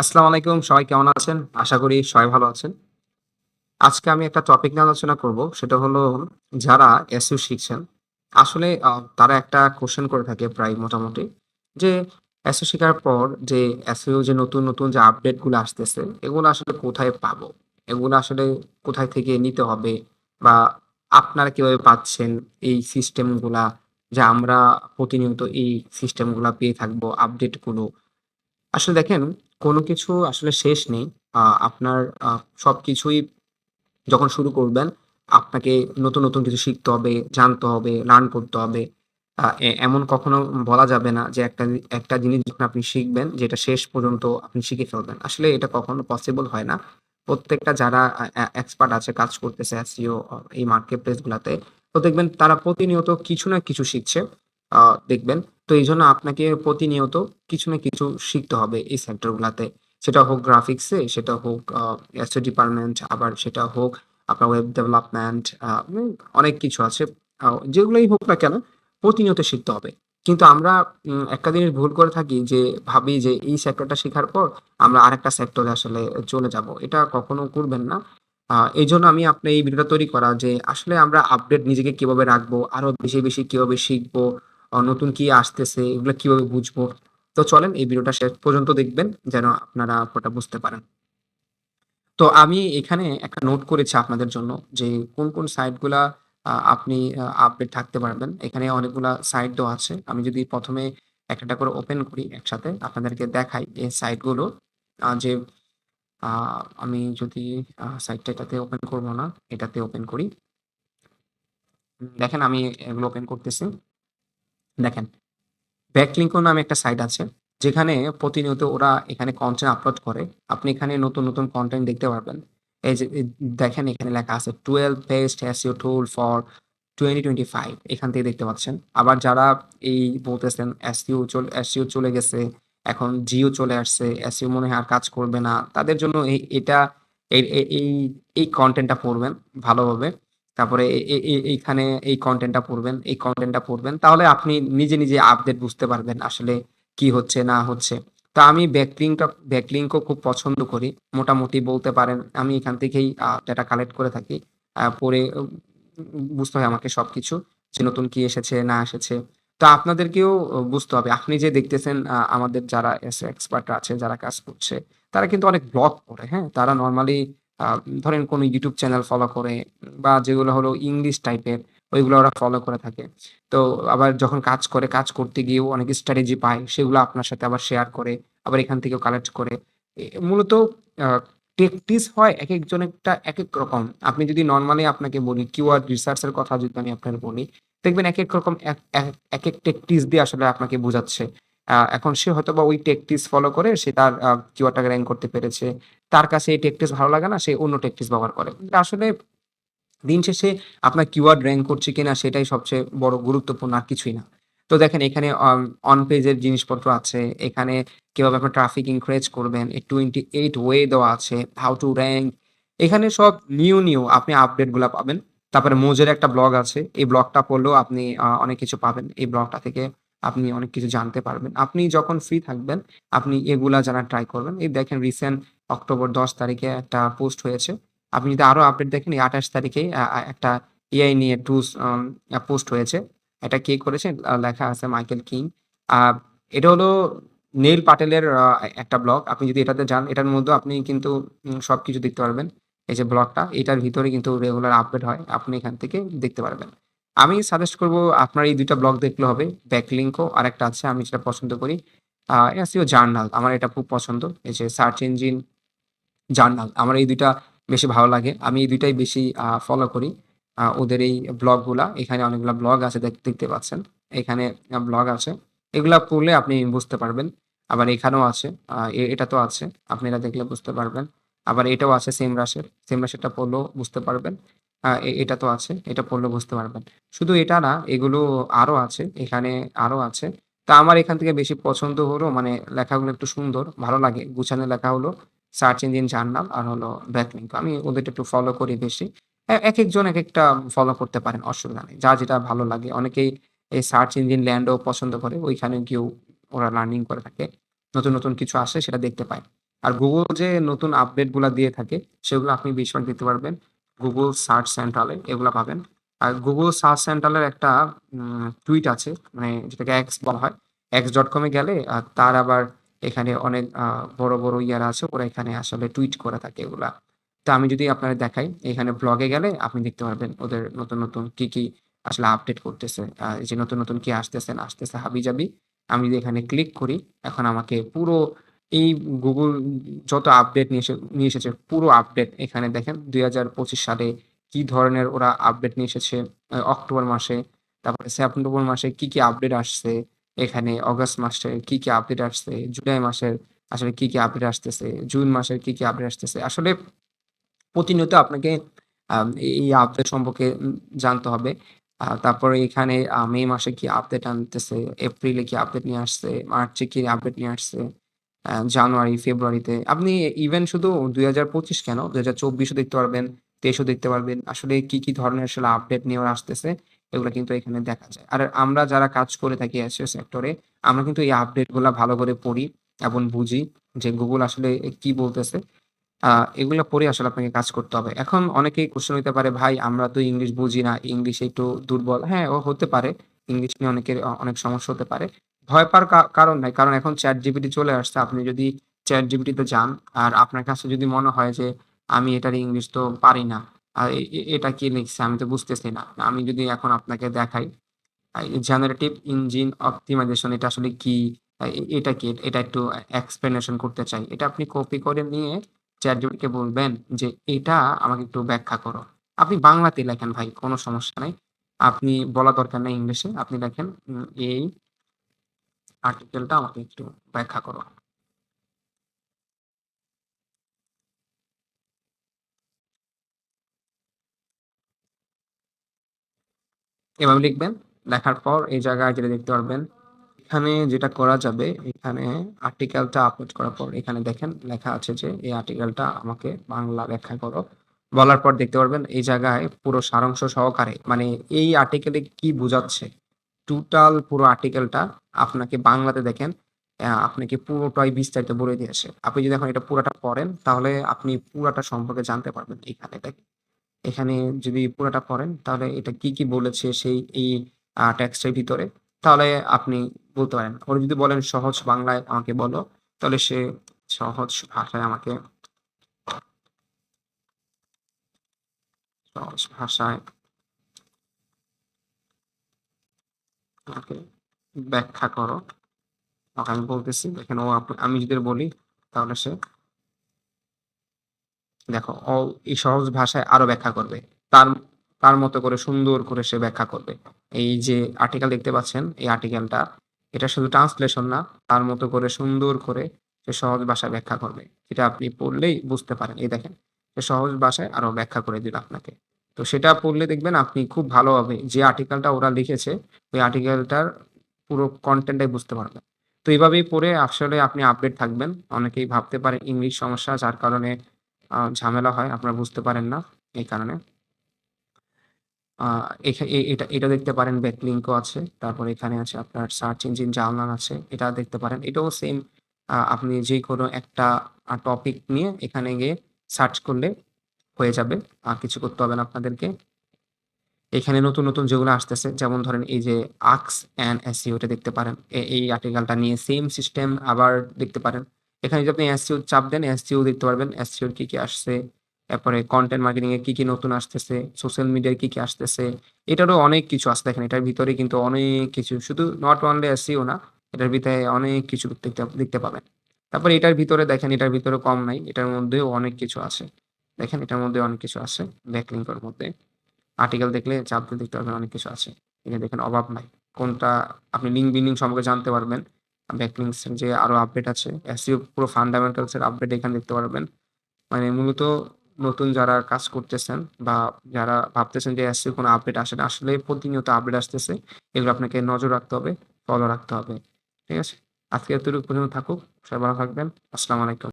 আসসালামু আলাইকুম সবাই কেমন আছেন? আশা করি সবাই ভালো আছেন। আজকে আমি একটা টপিক নিয়ে আলোচনা করব। সেটা হলো যারা SEO শিখছেন, আসলে তারা একটা কোশ্চেন করে থাকে প্রায় মোটামুটি যে SEO শিখার পর যে SEO যে নতুন, নতুন যে আপডেটগুলো আসতেছে, এগুলো আসলে কোথায় পাবো? এগুলো আসলে কোথায় থেকে নিতে হবে? বা আপনারা কীভাবে পাচ্ছেন এই সিস্টেমগুলা যে আমরা প্রতিনিয়ত এই সিস্টেমগুলা পেয়ে থাকব, আপডেটগুলো আসলে দেখেন কোন কিছু আসলে শেষ নেই। আ আপনার আ সবকিছুই যখন শুরু করবেন, আপনাকে নতুন, নতুন কিছু শিখতে হবে, জানতে হবে, লার্ন করতে হবে। আ এ এমন কখনো বলা যাবে না যে একটা একটা জিনিস যখন আপনি শিখবেন যেটা শেষ পর্যন্ত আপনি শিখে ফেলবেন। আসলে এটা কখনো পসিবল হয় না। প্রত্যেকটা যারা এক্সপার্ট আছে, কাজ করতেছে SEO অ এই মার্কেট প্লেস গুলাতে, তো দেখবেন তারা প্রতিনিয়ত কিছু না কিছু শিখছে। আ দেখবেন। তো এই জন্য আপনাকে প্রতিনিয়ত কিছু না কিছু শিখতে হবে এই সেক্টর গুলাতে। সেটা হোক গ্রাফিক্সে, সেটা হোক SEO ডিপার্টমেন্ট, আবার সেটা হোক আপনার ওয়েব ডেভেলপমেন্ট, অনেক কিছু আছে। যেগুলোই হোক না কেন, প্রতিনিয়ত শিখতে হবে। কিন্তু আমরা একটা জিনিস ভুল করে থাকি যে ভাবি যে এই সেক্টরটা শেখার পর আমরা আরেকটা সেক্টরে আসলে চলে যাব। এটা কখনো করবেন না। এই জন্য আমি আপনার এই ভিডিওটা তৈরি করা যে আসলে আমরা আপডেট নিজেকে কীভাবে রাখব, আরও বেশি, বেশি কীভাবে শিখব, নতুন কি আসতেছে, এগুলো কীভাবে বুঝব। তো চলেন এই ভিডিওটা শেষ পর্যন্ত দেখবেন যেন আপনারা পুরোটা বুঝতে পারেন। তো আমি এখানে একটা নোট করেছি আপনাদের জন্য যে কোন, কোন সাইটগুলা আপনি আপডেট থাকতে পারবেন। এখানে অনেকগুলা সাইট দেওয়া আছে। আমি যদি প্রথমে একটা, করে ওপেন করি একসাথে আপনাদেরকে দেখাই এই সাইটগুলো যে আমি যদি সাইটটা এটাতে ওপেন করব না, এটাতে ওপেন করি। দেখেন আমি এগুলো ওপেন করতেছি। দেখেন, ব্যাকলিংকো নামে একটা সাইট আছে। যেখানে প্রতিনিয়ত ওরা এখানে কন্টেন্ট আপলোড করে। আপনি এখানে নতুন, নতুন কন্টেন্ট দেখতে পারবেন। এই যে দেখেন এখানে লেখা আছে 12 বেস্ট SEO টুল ফর 2025 এখান থেকে দেখতে পাচ্ছেন। আবার যারা এই বলতেছেন SEO চল SEO চলে গেছে, এখন জিও চলে আসছে, SEO মনে হয় আর কাজ করবে না। তাদের জন্য এই এটা এই, এই কনটেন্টটা পড়বেন ভালোভাবে। তারপরে এইখানে এই কনটেন্টটা পড়বেন, এই কনটেন্টটা পড়বেন। তাহলে আপনি নিজে, নিজে আপডেট বুঝতে পারবেন আসলে কি হচ্ছে না হচ্ছে। তো আমি ব্যাকলিংকটা ব্যাকলিংকও খুব পছন্দ করি। মোটামুটি বলতে পারেন আমি এখান থেকেই ডেটা কালেক্ট করে থাকি। উ বুঝতে হয় আমাকে সবকিছু যে নতুন কি এসেছে না এসেছে। তো আপনাদেরকেও বুঝতে হবে। আপনি যে দেখতেছেন আমাদের যারা এক্সপার্ট আছে, যারা কাজ করছে, তারা কিন্তু অনেক ব্লগ করে হ্যাঁ? তারা নরমালি ধরেন কোনো YouTube চ্যানেল ফলো করে বা যেগুলো হলো ইংলিশ টাইপের ওইগুলো ওরা ফলো করে থাকে। তো আবার যখন কাজ করে, কাজ করতে গিয়েও অনেক স্ট্র্যাটেজি পায়, সেগুলো আপনার সাথে আবার শেয়ার করে। আবার এখান থেকেও কালেক্ট করে। মূলত আ টেকটিস হয় একেকজনেরটা একেক রকম। আপনি যদি নরমালি আপনাকে বলি কিওয়ার্ড রিসার্চ এর কথা যদি আমি আপনাকে বলি, দেখবেন একেক রকম এক এক একেক টেকটিস দিয়ে আসলে আপনাকে বুঝাচ্ছে। এখন সে হয়তোবা ওই টেকটিস ফলো করে সে তার কিওয়ার্ডটাকে র‍্যাংক করতে পেরেছে। তার কাছে এই টেকটিস ভালো লাগে না, সে অন্য টেকটিস ব্যবহার করে। আসলে দিন শেষে আপনার কিওয়ার্ড র্যাঙ্ক করছে কিনা সেটাই সবচেয়ে বড় গুরুত্বপূর্ণ আর কিছুই না। তো দেখেন এখানে অন পেজের জিনিসপত্র আছে। এখানে কীভাবে আপনার ট্রাফিক ইনক্রেজ করবেন, এ 28 ওয়ে দেওয়া আছে, হাউ টু র্যাঙ্ক এখানে সব নিউ, নিউ আপনি আপডেটগুলা পাবেন। তারপরে মোজের একটা ব্লগ আছে। এই ব্লগটা পড়লেও আপনি অনেক কিছু পাবেন। এই ব্লগটা থেকে আপনি অনেক কিছু জানতে পারবেন। আপনি যখন ফ্রি থাকবেন, আপনি এগুলা জানার ট্রাই করবেন। এই দেখেন রিসেন্ট অক্টোবর ১০ তারিখে একটা পোস্ট হয়েছে। আপনি যদি আরও আপডেট দেখেন এই ২৮ তারিখেই আ আ একটা এআই নিয়ে আ পোস্ট হয়েছে। এটা কে করেছে? লেখা আছে মাইকেল কিং। এটা হলো নীল পাটেলের একটা ব্লগ। আপনি যদি এটাতে যান, এটার মধ্যেও আপনি কিন্তু উম সবকিছু দেখতে পারবেন। এই যে ব্লগটা, এটার ভিতরে কিন্তু রেগুলার আপডেট হয়। আপনি এখান থেকে দেখতে পারবেন। আমি সাজেস্ট করব আপনার এই ২ টা ব্লগ দেখলে হবে। ব্যাকলিঙ্কও আর একটা আছে, আমি যেটা পছন্দ করি। SEO জার্নাল আমার এটা খুব পছন্দ। এই যে সার্চ ইঞ্জিন জার্নাল আমার এই ২ টা বেশি ভালো লাগে। আমি এই ২ টাই বেশি ফলো করি। ওদের এই ব্লগগুলা এখানে অনেকগুলা ব্লগ আছে দেখ, দেখতে পাচ্ছেন। এখানে ব্লগ আছে। এগুলা পড়লে আপনি বুঝতে পারবেন। আবার এখানেও আছে। আ, এ এটাতেও আছে। আপনি এটা দেখলে বুঝতে পারবেন। আবার এটাও আছে সেম রাশের সেম রাশেরটা পড়লেও বুঝতে পারবেন। আ এ এটাতেও আছে। এটা পড়লে বুঝতে পারবেন। শুধু এটা না, এগুলো আরও আছে। এখানে আরও আছে। তা আমার এখান থেকে বেশি পছন্দ হলো মানে লেখাগুলো একটু সুন্দর, ভালো লাগে। গুছানো লেখা হলো সার্চ ইঞ্জিন জার্নাল আর হলো ব্যাকলিংকো। আমি ওদের একটু ফলো করি বেশি। এ একেকজন একেকটা ফলো করতে পারেন, অসুবিধা নেই। যার যেটা ভালো লাগে। অনেকেই এই সার্চ ইঞ্জিন ল্যান্ডও পছন্দ করে। ওইখানে গিয়েও ওরা লার্নিং করে থাকে। নতুন, নতুন কিছু আসে সেটা দেখতে পায়। আর গুগল যে নতুন আপডেটগুলা দিয়ে থাকে সেগুলো আপনি বেশিরভাগ দিতে পারবেন গুগল সার্চ সেন্ট্রালে এগুলা পাবেন। আর গুগল সার্চ সেন্ট্রালের একটা টুইট আছে মানে যেটাকে এক্স বলা হয়। এক্স ডট কমে গেলে, আর তার আবার এখানে অনেক বড় বড় ইয়ারা আছে, ওরা এখানে আসলে টুইট করে থাকে এগুলা। তো আমি যদি আপনাদের দেখাই, এখানে ব্লগে গেলে আপনি দেখতে পারবেন ওদের নতুন নতুন কি কি আসলে আপডেট করতেছে যে নতুন নতুন কি আসতেছে না আসতেছে হাবি জাবি আমি যদি এখানে ক্লিক করি, এখন আমাকে পুরো এই গুগল যত আপডেট নিয়ে নিয়ে এসেছে, পুরো আপডেট এখানে দেখেন, দুই হাজার পঁচিশ সালে কি ধরনের ওরা আপডেট নিয়ে এসেছে অক্টোবর মাসে, তারপরে সেপ্টেম্বর মাসে কি কি আপডেট আসছে, এখানে অগস্ট মাসে কি কি আপডেট আসছে, জুলাই মাসের আসলে কি কি আপডেট আসতেছে, জুন মাসের কি কি আপডেট আসতেছে, আসলে প্রতিনিয়ত আপনাকে এই আপডেট সম্পর্কে জানতে হবে। তারপরে এখানে মে মাসে কি আপডেট আনতেছে, এপ্রিলে কি আপডেট নিয়ে আসছে, মার্চে কি আপডেট নিয়ে আসছে জানুয়ারি, ফেব্রুয়ারিতে। আপনি ইভেন শুধু দুই হাজার পঁচিশ কেন? দুই হাজার চব্বিশও দেখতে পারবেন, তেইশও দেখতে পারবেন। আসলে কি কি ধরনের আসলে আপডেট নিয়ে আসতেছে, এগুলো কিন্তু এখানে দেখা যায়। আর আমরা যারা কাজ করে থাকি এসিও সেক্টরে আমরা কিন্তু এই আপডেটগুলা ভালো করে পড়ি এবং বুঝি যে গুগল আসলে কি বলতেছে। আহ, এগুলো পড়ে আসলে আপনাকে কাজ করতে হবে। এখন অনেকেই কোশ্চেন হতে পারে, ভাই, আমরা তো ইংলিশ বুঝি না ইংলিশ একটু দুর্বল। হ্যাঁ ও হতে পারে। ইংলিশ নিয়ে অনেকের অনেক সমস্যা হতে পারে। ভয় পাওয়ার কারণ নাই। কারণ এখন চ্যাট জিপিটি চলে আসছে। আপনি যদি চ্যাট জিপিটিতে যান, আর আপনার কাছে যদি মনে হয় যে আমি এটার ইংলিশ তো পারি না, আর এটা কি লিখছে আমি তো বুঝতেছি না। আমি যদি এখন আপনাকে দেখাই জেনারেটিভ ইঞ্জিন অপটিমাইজেশন এটা আসলে কি? এটা কি? এটা একটু এক্সপ্লেনেশন করতে চাই। এটা আপনি কপি করে নিয়ে চ্যাট চ্যাটজিপিটিকে বলবেন যে, এটা আমাকে একটু ব্যাখ্যা করো। আপনি বাংলাতে লেখেন ভাই, কোনো সমস্যা নাই। আপনি বলা দরকার নেই ইংলিশে। আপনি লেখেন এই আর্টিকেলটা আমাকে একটু ব্যাখ্যা করো। এভাবে লিখবেন, লেখার পর এই জায়গায় যেটা দেখতে পারবেন, এখানে যেটা করা যাবে, এখানে আর্টিকেলটা আপলোড করার পর এখানে দেখেন, লেখা আছে যে এই আর্টিকেলটা আমাকে বাংলা ব্যাখ্যা করো। বলার পর দেখতে পারবেন, এই জায়গায় পুরো সারাংশ সহকারে মানে এই আর্টিকেলে কি বোঝাচ্ছে টোটাল পুরো আর্টিকেলটা আপনাকে বাংলাতে দেখেন আপনাকে পুরোটাই বিস্তারিত বলে দিয়েছে আপনি যদি এখন এটা পুরোটা পড়েন, তাহলে আপনি পুরাটা সম্পর্কে জানতে পারবেন এখানে। দেখেন এখানে যদি পুরাটা পড়েন, তাহলে এটা কি কি বলেছে সেই, এই টেক্সটের ভিতরে, তাহলে আপনি বলতে পারেন। ওর যদি বলেন সহজ বাংলায় আমাকে বলো, তাহলে সে সহজ ভাষায় আমাকে, সহজ ভাষায় আমাকে ব্যাখ্যা করো। ওকে আমি বলতেছি, দেখেন ও আমি যদি বলি, তাহলে সে দেখো, ও এই সহজ ভাষায় আরও ব্যাখ্যা করবে। তার তার মতো করে সুন্দর করে সে ব্যাখ্যা করবে। এই যে আর্টিকেল দেখতে পাচ্ছেন, এই আর্টিকেলটা এটা শুধু ট্রান্সলেশন না, তার মতো করে সুন্দর করে সে সহজ ভাষায় ব্যাখ্যা করবে। যেটা আপনি পড়লেই বুঝতে পারেন। এই দেখেন, সে সহজ ভাষায় আরও ব্যাখ্যা করে দিল আপনাকে। তো সেটা পড়লে দেখবেন আপনি খুব ভালোভাবে যে আর্টিকেলটা ওরা লিখেছে, ওই আর্টিকেলটার পুরো কন্টেন্টটাই বুঝতে পারবেন। তো এইভাবেই পড়ে আসলে আপনি আপডেট থাকবেন। অনেকেই ভাবতে পারে ইংলিশ সমস্যা, যার কারণে ঝামেলা হয়, আপনারা বুঝতে পারেন না এই কারণে। এটা এটা দেখতে পারেন ব্যাকলিঙ্কও আছে, তারপর এখানে আছে আপনার সার্চ ইঞ্জিন জার্নাল আছে, এটা দেখতে পারেন। এটাও সেম আপনি যে কোনো একটা টপিক নিয়ে এখানে গিয়ে সার্চ করলে হয়ে যাবে, আর কিছু করতে হবে না আপনাদেরকে। এখানে নতুন নতুন যেগুলো আসতেছে, যেমন ধরেন এই যে আক্স অ্যান্ড এসইও এটা দেখতে পারেন। এই আর্টিকেলটা নিয়ে সেম সিস্টেম আবার দেখতে পারেন। এখানে যদি আপনি এসইও চাপ দেন এসইও দেখতে পারবেন এসইওর কি কি আসছে। তারপরে কন্টেন্ট মার্কেটিংয়ে কি কি নতুন আসতেছে সোশ্যাল মিডিয়ায় কি কি আসতেছে। এটারও অনেক কিছু আসতে দেখেন এটার ভিতরে কিন্তু অনেক কিছু, শুধু নট অনলি এসইও না, এটার ভিতরে অনেক কিছু দেখতে দেখতে পাবেন। তারপর এটার ভিতরে দেখেন, এটার ভিতরে কম নাই, এটার মধ্যেও অনেক কিছু আছে। দেখেন, এটার মধ্যে অনেক কিছু আছে ব্যাকলিঙ্কের মধ্যে। আর্টিকেল দেখলে চাপ দেখতে পারবেন অনেক কিছু আছে। এখানে দেখেন, অভাব নাই। কোনটা আপনি লিঙ্ক বিল্ডিং সম্পর্কে জানতে পারবেন। ব্যাকলিংস যে আরও আপডেট আছে এসইও পুরো ফান্ডামেন্টালস এর আপডেট এখানে দেখতে পারবেন। মানে মূলত নতুন যারা কাজ করতেছেন বা যারা ভাবতেছেন যে এসইও কোনো আপডেট আসে না, আসলে প্রতিনিয়ত আপডেট আসতেছে। এগুলো আপনাকে নজর রাখতে হবে ফলো রাখতে হবে। ঠিক আছে? আজকে এতটুকু পর্যন্ত থাকুক, সবাই ভালো থাকবেন। আসসালামু আলাইকুম।